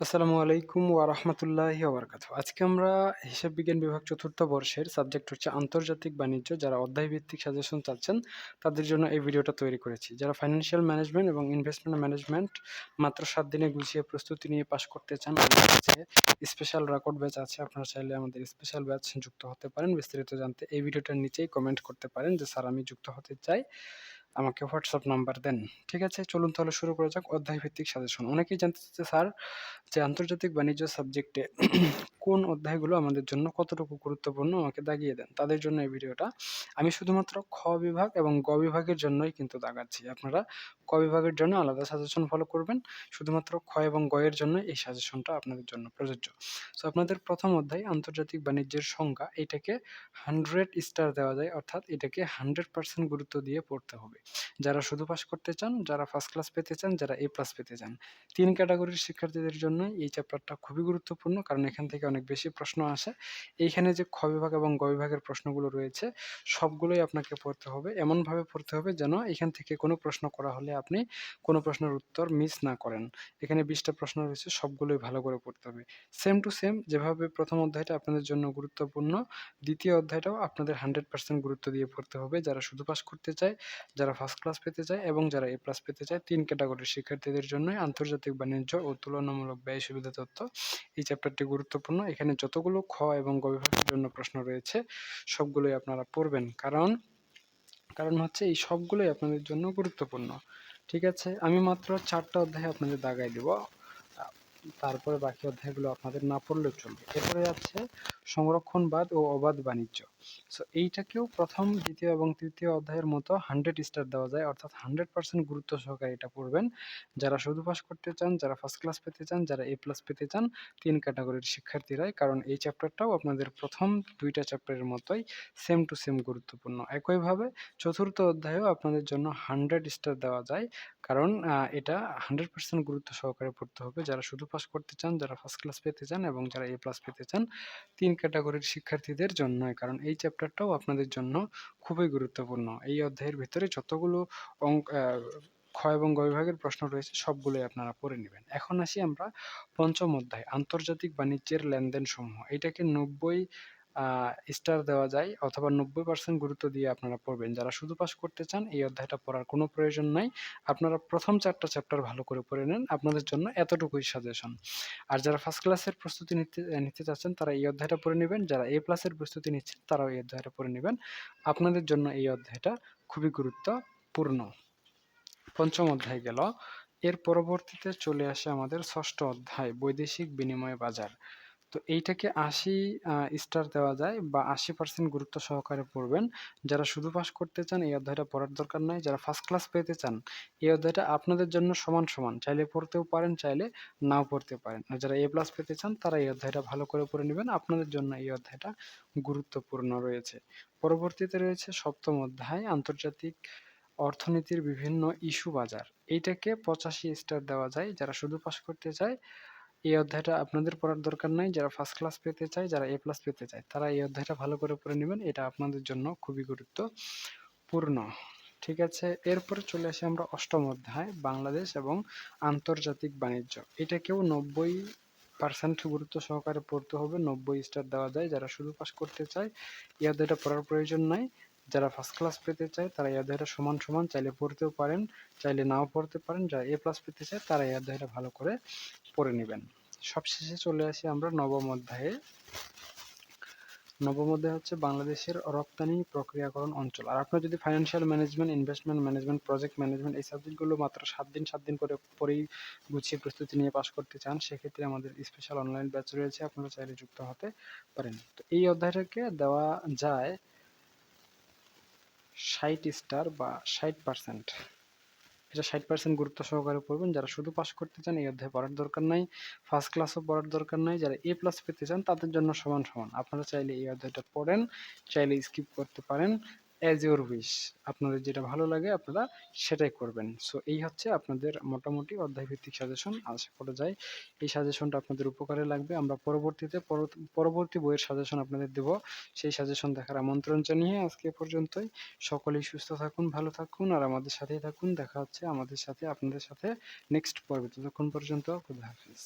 আসসালামু আলাইকুম ওয়া রাহমাতুল্লাহি ওয়া বারাকাতুহু। আজকে আমরা হিসাব বিজ্ঞান বিভাগ চতুর্থ বর্ষের সাবজেক্ট হচ্ছে আন্তর্জাতিক বাণিজ্য। যারা অধ্যায় ভিত্তিক সাজেশন চাচ্ছেন তাদের জন্য এই ভিডিওটা তৈরি করেছি। যারা ফাইন্যান্সিয়াল ম্যানেজমেন্ট এবং ইনভেস্টমেন্ট ম্যানেজমেন্ট মাত্র সাত দিনে গুছিয়ে প্রস্তুতি নিয়ে পাশ করতে চান, আমাদের কাছে স্পেশাল রেকর্ড ব্যাচ আছে। আপনারা চাইলে আমাদের স্পেশাল ব্যাচ যুক্ত হতে পারেন। বিস্তারিত জানতে এই ভিডিওটার নিচেই কমেন্ট করতে পারেন যে স্যার আমি যুক্ত হতে চাই। আমাকে হোয়াটসঅ্যাপ নাম্বার দেন। ঠিক আছে? চলুন তাহলে শুরু করা যাক অধ্যায় ভিত্তিক সাজেশন। অনেকেই জানতে চাচ্ছে স্যার, যে আন্তর্জাতিক বাণিজ্য সাবজেক্টে কোন অধ্যায়গুলো আমাদের জন্য কতটুকু গুরুত্বপূর্ণ আমাকে দাগিয়ে দেন। তাদের জন্য এই ভিডিওটা। আমি শুধুমাত্র খ বিভাগ এবং গ বিভাগের জন্যই কিন্তু দাগাচ্ছি। আপনারা ক বিভাগের জন্য আলাদা সাজেশন ফলো করবেন। শুধুমাত্র খ এবং গ এর জন্য এই সাজেশনটা আপনাদের জন্য প্রযোজ্য। সো আপনাদের প্রথম অধ্যায়, আন্তর্জাতিক বাণিজ্যের সংজ্ঞা এটাকে 100 স্টার দেওয়া যায়, অর্থাৎ এটাকে 100% গুরুত্ব দিয়ে পড়তে হবে। যারা শুধু পাস করতে চান, যারা ফার্স্ট ক্লাস পেতে চান, যারা এ প্লাস পেতে চান। তিন ক্যাটাগরির শিক্ষার্থীদের জন্য এই চ্যাপ্টারটা খুবই গুরুত্বপূর্ণ কারণ এখান থেকে অনেক বেশি প্রশ্ন আসে। এইখানে যে খ বিভাগ এবং গ বিভাগের প্রশ্নগুলো রয়েছে সবগুলোই আপনাকে পড়তে হবে। এমনভাবে পড়তে হবে যেন এখান থেকে কোনো প্রশ্ন করা হলে আপনি কোনো প্রশ্নের উত্তর মিস না করেন। এখানে বিশটা প্রশ্ন রয়েছে সবগুলোই ভালো করে পড়তে হবে। সেম টু সেম যেভাবে প্রথম অধ্যায়টা আপনাদের জন্য গুরুত্বপূর্ণ, দ্বিতীয় অধ্যায়টাও আপনাদের 100% গুরুত্ব দিয়ে পড়তে হবে। যারা শুধু পাস করতে চায়, যারা ফার্স্ট ক্লাস পেতে চায় এবং যারা এ প্লাস পেতে চায়, তিন ক্যাটাগরির শিক্ষার্থীদের জন্যই আন্তর্জাতিক বাণিজ্য ও তুলনামূলক ব্যয় সুবিধা তত্ত্ব এই চ্যাপ্টারটি গুরুত্বপূর্ণ। এখানে যতগুলো খ এবং গ বিভাগের জন্য প্রশ্ন রয়েছে সবগুলোই আপনারা পড়বেন। কারণ কারণ হচ্ছে এই সবগুলোই আপনাদের জন্য গুরুত্বপূর্ণ। ঠিক আছে? আমি মাত্র ৪ টা অধ্যায় আপনাদের দাগায় দিব। তারপরে বাকি অধ্যায়গুলো আপনাদের না পড়লেও চলবে। এরপরে আছে সংরক্ষণবাদ ও অবাধ বাণিজ্য। সো এইটাকেও প্রথম, দ্বিতীয় এবং তৃতীয় অধ্যায়ের মতো 100 স্টার দেওয়া যায় অর্থাৎ 100% গুরুত্ব সহকারে এটা পড়বেন। যারা শুধু পাস করতে চান, যারা ফার্স্ট ক্লাস পেতে চান, যারা এ প্লাস পেতে চান, তিন ক্যাটাগরির শিক্ষার্থীরাই কারণ এই চ্যাপ্টারটাও আপনাদের প্রথম দুইটা চ্যাপ্টারের মতোই সেম টু সেম গুরুত্বপূর্ণ। একইভাবে চতুর্থ অধ্যায়েও আপনাদের জন্য 100 স্টার দেওয়া যায় কারণ এটা 100% গুরুত্ব সহকারে পড়তে হবে। যারা শুধু পাস করতে চান, যারা ফার্স্ট ক্লাস পেতে চান এবং যারা এ প্লাস পেতে চান, তিন ক্যাটাগরির শিক্ষার্থীদের জন্যই। কারণ এই চ্যাপ্টারটাও আপনাদের জন্য খুবই গুরুত্বপূর্ণ। এই অধ্যায়ের ভিতরে যতগুলো অঙ্ক খ এবং গ বিভাগের প্রশ্ন রয়েছে সবগুলোই আপনারা পড়ে নিবেন। এখন আসি আমরা পঞ্চম অধ্যায় আন্তর্জাতিক বাণিজ্যের লেনদেনসমূহ। এটাকে ৯০ আ স্টার দেওয়া যায় অথবা ৯০% গুরুত্ব দিয়ে আপনারা পড়বেন। যারা শুধু পাস করতে চান, এই অধ্যায়টা পড়ার কোনো প্রয়োজন নাই। আপনারা প্রথম ৪ টা চ্যাপ্টার ভালো করে পড়ে নেন। আপনাদের জন্য এতটুকুই সাজেশন। আর যারা ফার্স্ট ক্লাসের প্রস্তুতি নিতে নিতে চাচ্ছেন, তারা এই অধ্যায়টা পড়ে নিবেন। যারা এ প্লাসের প্রস্তুতি নিচ্ছেন, তারাও এই অধ্যায়টা পড়ে নিবেন। আপনাদের জন্য এই অধ্যায়টা খুবই গুরুত্বপূর্ণ। পঞ্চম অধ্যায় গেল। এর পরবর্তীতে চলে আসে আমাদের ষষ্ঠ অধ্যায়, বৈদেশিক বিনিময় বাজার। তো এইটাকে আশি স্টার দেওয়া যায় বা ৮০% গুরুত্ব সহকারে পড়বেন। যারা শুধু পাস করতে চান এই অধ্যায়টা পড়ার দরকার নাই। যারা ফার্স্ট ক্লাস পেতে চান এই অধ্যায়টা আপনাদের জন্য সমান, সমান। চাইলে পড়তেও পারেন, চাইলে নাও পড়তে পারেন। আর যারা এ প্লাস পেতে চান তারা এই অধ্যায়টা ভালো করে পড়ে নিবেন। আপনাদের জন্য এই অধ্যায়টা গুরুত্বপূর্ণ রয়েছে। পরবর্তীতে রয়েছে সপ্তম অধ্যায় আন্তর্জাতিক অর্থনীতির বিভিন্ন ইস্যু বাজার। এইটাকে ৮৫ স্টার দেওয়া যায়। যারা শুধু পাস করতে চায় এই অধ্যায়টা আপনাদের পড়ার দরকার নাই। যারা ফার্স্ট ক্লাস পেতে চায়, যারা এ প্লাস পেতে চায় তারা এই অধ্যায়টা ভালো করে পড়ে নেবেন এটা আপনাদের জন্য খুবই গুরুত্বপূর্ণ। ঠিক আছে? এরপরে চলে আসি আমরা অষ্টম অধ্যায় বাংলাদেশ এবং আন্তর্জাতিক বাণিজ্য। এটাকেও ৯০% গুরুত্ব সহকারে পড়তে হবে। ৯০ স্টার দেওয়া যায়। যারা শুধু পাস করতে চায় এই অধ্যায়টা পড়ার প্রয়োজন নাই। যারা ফার্স্ট ক্লাস পেতে চায় তারা এই অধ্যায়টা সমান, সমান চাইলে পড়তেও পারেন, চাইলে নাও পড়তে পারেন। যারা এ প্লাস পেতে চায় তারা এই অধ্যায়টা ভালো করে পড়ে নিবেন। সবশেষে চলে আসি আমরা নবম অধ্যায়ে। নবম অধ্যায় হচ্ছে বাংলাদেশের রপ্তানি প্রক্রিয়াকরণ অঞ্চল। আর আপনার যদি financial management, investment management, project management এই সাবজেক্টগুলো মাত্র সাত দিন সাত দিন করে পড়েই গুছিয়ে প্রস্তুতি নিয়ে পাশ করতে চান সেক্ষেত্রে আমাদের স্পেশাল অনলাইন ব্যাচ রয়েছে। আপনারা চাইলে যুক্ত হতে পারেন। তো এই অধ্যায়টাকে দেওয়া যায় ৬০ স্টার বা ৬০%। এটা ৬০% গুরুত্ব সহকারে পড়বেন। যারা শুধু পাস করতে চান এই অধ্যায় পড়ার দরকার নাই। ফার্স্ট ক্লাসও পড়ার দরকার নাই। যারা এ প্লাস পেতে চান তাদের জন্য সমান, সমান। আপনারা চাইলে এই অধ্যায়টা পড়েন, চাইলে স্কিপ করতে পারেন। অ্যাজ ইউর উইশ আপনাদের যেটা ভালো লাগে, আপনারা সেটাই করবেন। সো এই হচ্ছে আপনাদের মোটামুটি অধ্যায়ভিত্তিক সাজেশন আশা করা যায় এই সাজেশনটা আপনাদের উপকারে লাগবে। আমরা পরবর্তীতে পরবর্তী বইয়ের সাজেশন আপনাদের দেব। সেই সাজেশন দেখার আমন্ত্রণ জানিয়ে আজকে পর্যন্তই। সকলেই সুস্থ থাকুন, ভালো থাকুন আর আমাদের সাথেই থাকুন। দেখা হচ্ছে আমাদের সাথে, আপনাদের সাথে নেক্সট পর্বে। ততক্ষণ পর্যন্ত খুদা হাফিজ।